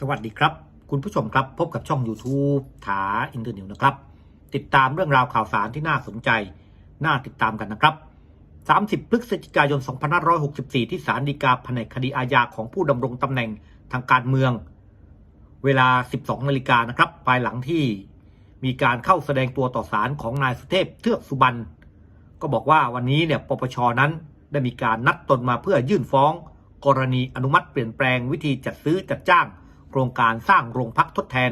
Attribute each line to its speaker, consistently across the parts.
Speaker 1: สวัสดีครับ คุณผู้ชมครับพบกับช่อง YouTube ถาอินเตอร์นิวนะครับ ติดตามเรื่องราวข่าวสารที่น่าสนใจ น่าติดตามกันนะครับ 30 พฤศจิกายน 2564 ที่ศาลฎีกาแผนกคดีอาญาของผู้ดำรงตำแหน่งทางการเมือง เวลา 12 นาฬิกานะครับ ภายหลังที่มีการเข้าแสดงตัวต่อศาลของนายสุเทพเทือกสุบรรณก็บอกว่าวันนี้เนี่ยปปชนั้นได้มีการนัดตนมาเพื่อยื่นฟ้อง กรณีอนุมัติเปลี่ยนแปลงวิธีจัดซื้อจัดจ้าง โครงการสร้างโรงพักทดแทน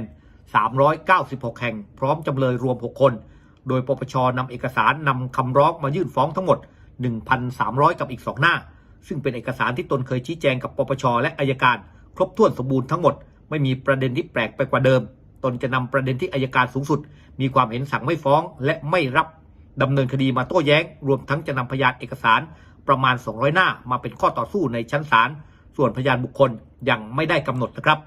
Speaker 1: 396 แห่ง พร้อมจำเลยรวม 6 คน โดยปปชนำเอกสารนำคำร้องมายื่นฟ้องทั้งหมด 1,300 กับอีก 2 หน้า ซึ่งเป็นเอกสารที่ตนเคยชี้แจงกับปปชและอายการ ครบถ้วนสมบูรณ์ทั้งหมด ไม่มีประเด็นที่แปลกไปกว่าเดิม ตนจะนำประเด็นที่อายการสูงสุด มีความเห็นสั่งไม่ฟ้อง และไม่รับดำเนินคดีมาโต้แย้ง รวมทั้งจะนำพยานเอกสารประมาณ 200 หน้ามาเป็นข้อต่อสู้ในชั้นศาล ส่วนพยานบุคคลยังไม่ได้กำหนดนะครับ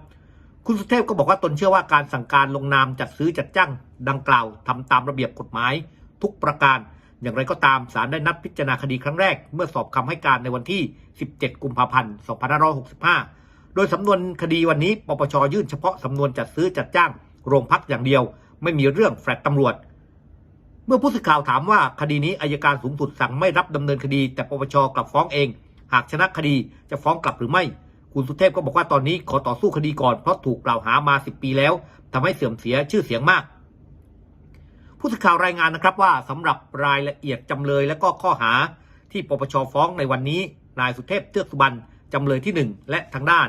Speaker 1: คุณสุเทพก็บอกว่าตนเชื่อว่าการสั่งการลงนามจัดซื้อจัดจ้างดังกล่าวทำตามระเบียบกฎหมาย ทุกประการ อย่างไรก็ตามศาลได้นัดพิจารณาคดีครั้งแรก เมื่อสอบคำให้การในวันที่ 17 กุมภาพันธ์ 2565 โดยสำนวนคดีวันนี้ปปชยื่นเฉพาะสำนวนจัดซื้อจัดจ้างโรงพักอย่างเดียว ไม่มีเรื่องแฟลตตำรวจ เมื่อผู้สื่อข่าวถามว่าคดีนี้อายการสูงสุดสั่งไม่รับดำเนินคดี แต่ปปชกลับฟ้องเอง หากชนะคดีจะฟ้องกลับหรือไม่ คุณสุเทพก็บอกว่าตอนนี้ขอต่อสู้คดีก่อนเพราะถูกกล่าวหามา10ปีแล้วทำให้เสื่อมเสียชื่อเสียงมาก ผู้สื่อข่าวรายงานนะครับว่าสำหรับรายละเอียดจำเลยและก็ข้อหาที่ปปชฟ้องในวันนี้ นายสุเทพเทือกสุบรรณจำเลยที่ 1 และทางด้าน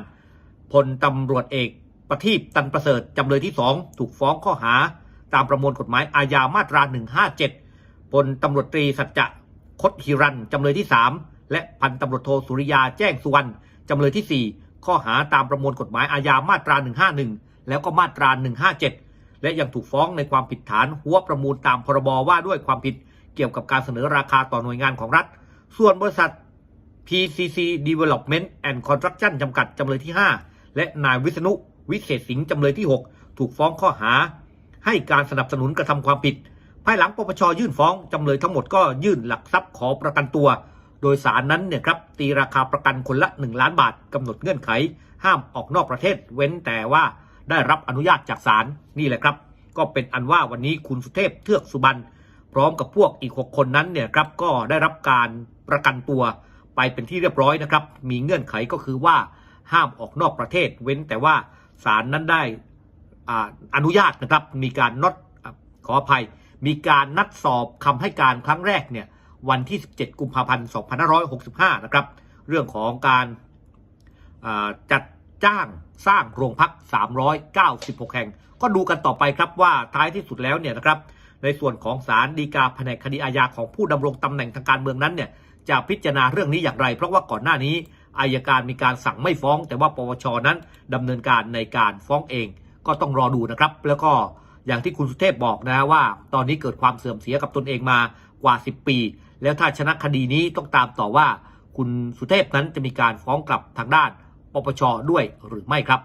Speaker 1: พลตำรวจเอกประทีปตันประเสริฐจำเลยที่ 2 ถูกฟ้องข้อหา ตามประมวลกฎหมายอาญามาตรา 157พลตำรวจตรีสัจจะคดฮิรันจำเลยที่ 3 และพันตำรวจโทสุริยาแจ้งสุวรรณ จำเลยที่ 4 ข้อหาตามประมวลกฎหมายอาญามาตรา 151 แล้วก็มาตรา 157 และยังถูกฟ้องในความผิดฐานหัวประมูลตามพรบว่าด้วยความผิดเกี่ยวกับการเสนอราคาต่อหน่วยงานของรัฐ ส่วนบริษัท PCC Development and Construction จำกัดจำเลยที่ 5 และนายวิษณุวิเศษสิงห์จำเลยที่ 6 ถูกฟ้องข้อหา ให้การสนับสนุนกระทำความผิด ภายหลังปปชยื่นฟ้องจำเลยทั้งหมดก็ยื่นหลักทรัพย์ขอประกันตัว โดยสารนั้นเนี่ยครับตีราคาประกันคนละ 1 ล้านบาทกำหนดเงื่อนไข ห้ามออกนอกประเทศ เว้นแต่ว่าได้รับอนุญาตจากศาลนี่แหละครับ ก็เป็นอันว่าวันนี้คุณสุเทพเทือกสุบรรณพร้อมกับพวกอีก 6 คนนั้นเนี่ยครับก็ได้รับการประกันตัวไปเป็นที่เรียบร้อยนะครับ มีเงื่อนไขก็คือว่าห้ามออกนอกประเทศ เว้นแต่ว่าศาลนั้นได้อ่าอนุญาตนะครับมีการนัดขออภัย มีการนัดสอบคำให้การครั้งแรกเนี่ย วันที่ 17 กุมภาพันธ์2565 นะครับ เรื่องของการจัดจ้างสร้างโรงพัก 396 แห่ง ก็ดูกันต่อไปครับว่าท้ายที่สุดแล้วเนี่ยนะครับ ในส่วนของศาลฎีกาแผนกคดีอาญาของผู้ดำรงตำแหน่งทางการเมืองนั้นเนี่ยจะพิจารณาเรื่องนี้อย่างไร เพราะว่าก่อนหน้านี้อายการมีการสั่งไม่ฟ้อง แต่ว่าปปชนั้นดำเนินการในการฟ้องเอง ก็ต้องรอดูนะครับ แล้วก็อย่างที่คุณสุเทพบอกนะว่า ตอนนี้เกิดความเสื่อมเสียกับตนเองมากว่า 10 ปี แล้วถ้าชนะคดีนี้ต้องตามต่อว่า คุณสุเทพนั้นจะมีการฟ้องกลับทางด้านปปชด้วยหรือไม่ครับ